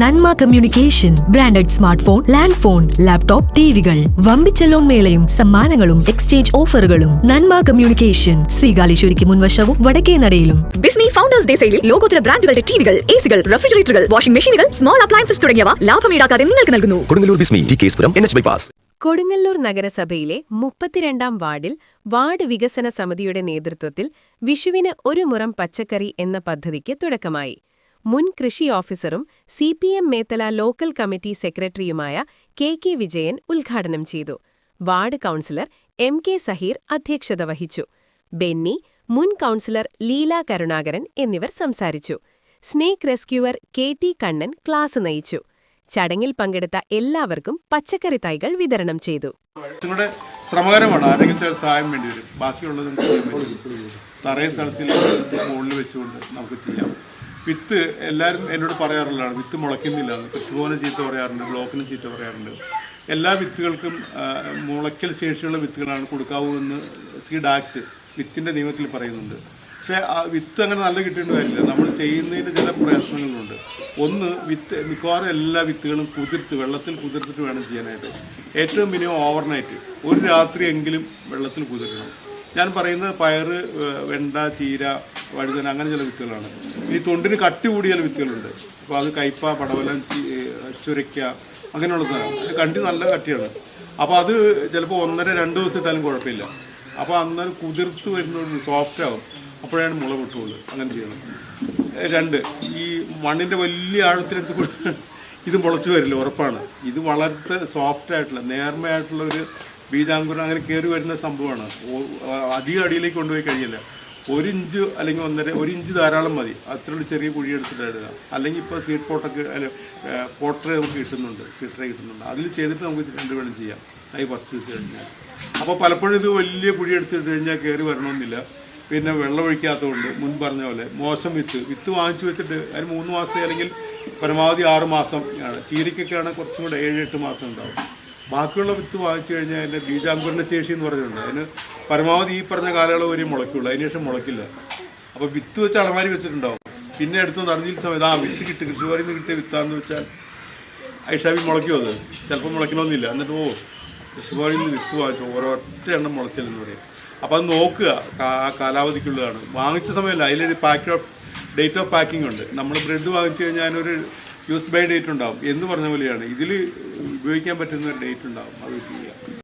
Nanma communication branded smart phone land phone laptop ടിവികൾ. വമ്പിച്ച loan മേളയും സമ്മാനങ്ങളും exchange ഓഫറുകളും. നന്മ കമ്മ്യൂണിക്കേഷൻ ശ്രീകാലേശ്വരിക്ക് മുൻവശവും വടക്കേ നടയിലും. ബിസ്മി ഫൗണ്ടേഴ്സ് ഡേ സെയിലിൽ ലോകോത്തര ബ്രാൻഡുകളുടെ ടിവികൾ എസികൾ റെഫ്രിജറേറ്ററുകൾ വാഷിംഗ് മെഷീനുകൾ സ്മോൾ അപ്ലയൻസസ് തുടങ്ങിയവ ലാഭം ഈടാക്കാതെ നിങ്ങൾക്ക് നൽകുന്നു. Kodungallur Bismi T Kespuram N H bypass Kodungallur നഗരസഭയിലെ മുപ്പത്തിരണ്ടാം വാർഡിൽ വാർഡ് വികസന സമിതിയുടെ നേതൃത്വത്തിൽ വിഷുവിന് ഒരു മുറം പച്ചക്കറി എന്ന പദ്ധതിക്ക് തുടക്കമായി. മുൻ കൃഷി ഓഫീസറും C P M Methala local committee സെക്രട്ടറിയുമായ കെ കെ വിജയൻ ഉദ്ഘാടനം ചെയ്തു. Ward councillor M K Saheer അധ്യക്ഷത വഹിച്ചു. ബെന്നി മുൻ കൗൺസിലർ ലീല കരുണാകരൻ എന്നിവർ സംസാരിച്ചു. Snake rescuer K T Kannan class നയിച്ചു. ചടങ്ങിൽ പങ്കെടുത്ത എല്ലാവർക്കും പച്ചക്കറി തൈകൾ വിതരണം ചെയ്തു. ശ്രമകരമാണ്. ആരെങ്കിലും സഹായം തറയ സ്ഥലത്തിൽ മുകളിൽ വെച്ചുകൊണ്ട് നമുക്ക് ചെയ്യാം. വിത്ത് എല്ലാവരും എന്നോട് പറയാറുള്ളതാണ് വിത്ത് മുളയ്ക്കുന്നില്ല. കൃഷിഭവന് ചീത്ത പറയാറുണ്ട് ബ്ലോക്കിന് ചീത്ത പറയാറുണ്ട്. എല്ലാ വിത്തുകൾക്കും മുളയ്ക്കൽ ശേഷിയുള്ള വിത്തുകളാണ് കൊടുക്കാവൂ എന്ന് സീഡ് ആക്ട് വിത്തിന്റെ നിയമത്തിൽ പറയുന്നുണ്ട്. പക്ഷേ ആ വിത്ത് അങ്ങനെ നല്ല കിട്ടേണ്ട കാര്യമില്ല. നമ്മൾ ചെയ്യുന്നതിന് ചില പ്രശ്നങ്ങളുണ്ട്. ഒന്ന് വിത്ത് മിക്കവാറും എല്ലാ വിത്തുകളും കുതിർത്ത് വെള്ളത്തിൽ കുതിർത്തിട്ട് വേണം ചെയ്യാനായിട്ട്. ഏറ്റവും മിനിമം ഓവർനൈറ്റ് ഒരു രാത്രിയെങ്കിലും വെള്ളത്തിൽ കുതിർക്കണം. ഞാൻ പറയുന്നത് പയറ് വെണ്ട ചീര വഴുതന അങ്ങനെ ചില വിത്തുകളാണ്. ഇനി തൊണ്ടിന് കട്ടി കൂടിയ ചില വിത്തുകളുണ്ട്. അപ്പോൾ അത് കയ്പ പടവലം ചുരയ്ക്ക അങ്ങനെയുള്ള സാധനം. കണ്ടി നല്ല കട്ടിയാണ്. അപ്പോൾ അത് ചിലപ്പോൾ ഒന്നര രണ്ട് ദിവസം ഇട്ടാലും കുഴപ്പമില്ല. അപ്പോൾ അന്നേരം കുതിർത്ത് വരുന്നൊരു സോഫ്റ്റ് ആവും. അപ്പോഴാണ് മുള പൊട്ടുള്ളൂ. അങ്ങനെ ചെയ്യണം. രണ്ട് ഈ മണ്ണിന്റെ വലിയ ആഴത്തിനടുത്ത് കൂടെ ഇത് മുളച്ചു വരില്ല ഉറപ്പാണ്. ഇത് വളരെ സോഫ്റ്റ് ആയിട്ടുള്ള നേർമയായിട്ടുള്ള ഒരു ബീജാങ്കുരം അങ്ങനെ കയറി വരുന്ന സംഭവമാണ്. അധികം അടിയിലേക്ക് കൊണ്ടുപോയി കഴിയില്ല ഒരു ഇഞ്ച് അല്ലെങ്കിൽ ഒന്നര ഒരു ഇഞ്ച് ധാരാളം മതി. അത്രയുള്ള ചെറിയ കുഴി എടുത്തിട്ട് ഇടുക അല്ലെങ്കിൽ ഇപ്പോൾ സീഡ് പോട്ടൊക്കെ അല്ല പോട്ടറെ നമുക്ക് കിട്ടുന്നുണ്ട്. സീട്ടറെ കിട്ടുന്നുണ്ട്. അതിൽ ചെയ്തിട്ട് നമുക്ക് രണ്ട് വേണം ചെയ്യാം. തൈ പത്ത് കഴിഞ്ഞാൽ. അപ്പോൾ പലപ്പോഴും ഇത് വലിയ കുഴി എടുത്തിട്ട് കഴിഞ്ഞാൽ കയറി വരണമെന്നില്ല. പിന്നെ വെള്ളം ഒഴിക്കാത്തതുകൊണ്ട് മുൻ പറഞ്ഞ പോലെ മോശം വിത്ത്. വിത്ത് വാങ്ങിച്ചു വെച്ചിട്ട് അതിന് മൂന്ന് മാസം അല്ലെങ്കിൽ പരമാവധി ആറ് മാസം ആണ് ചീരയ്ക്കൊക്കെയാണ് കുറച്ചും കൂടെ ഏഴ് എട്ട് മാസം ഉണ്ടാവും. ബാക്കിയുള്ള വിത്ത് വാങ്ങിച്ചു കഴിഞ്ഞാൽ അതിന്റെ ബീജാങ്കുരണ ശേഷി എന്ന് പറഞ്ഞിട്ടുണ്ട്. അതിന് പരമാവധി ഈ പറഞ്ഞ കാലയളവ് വരെ മുളയ്ക്കുള്ളൂ. അതിന് ശേഷം മുളയ്ക്കില്ല. അപ്പോൾ വിത്ത് വെച്ച് അളമാരി വെച്ചിട്ടുണ്ടാവും. പിന്നെ എടുത്ത് നടന്നിൽ സമയത്ത് ആ വിത്ത് കിട്ടി. കൃഷിഭവനിൽ നിന്ന് കിട്ടിയ വിത്താന്ന് വെച്ചാൽ ഐഷാബി മുളയ്ക്കുമോ അത്. ചിലപ്പോൾ മുളയ്ക്കണമെന്നില്ല. എന്നിട്ട് ഓ കൃഷിഭവനിൽ നിന്ന് വിത്ത് വാങ്ങിച്ചു ഓരോറ്റ എണ്ണം മുളച്ചില്ലെന്ന് പറയും. അപ്പോൾ അത് നോക്കുക. ആ കാലാവധിക്കുള്ളതാണ്. വാങ്ങിച്ച സമയമല്ല. അതിലൊരു pack of date of packing ഉണ്ട്. നമ്മൾ ബ്രെഡ് വാങ്ങിച്ചു കഴിഞ്ഞാൽ ഒരു യൂസ് ബൈ ഡേറ്റ് ഉണ്ടാവും. എന്ന് പറഞ്ഞ പോലെയാണ്. ഇതിൽ ഉപയോഗിക്കാൻ പറ്റുന്ന ഡേറ്റ് ഉണ്ടാവും. അത് ചെയ്യുക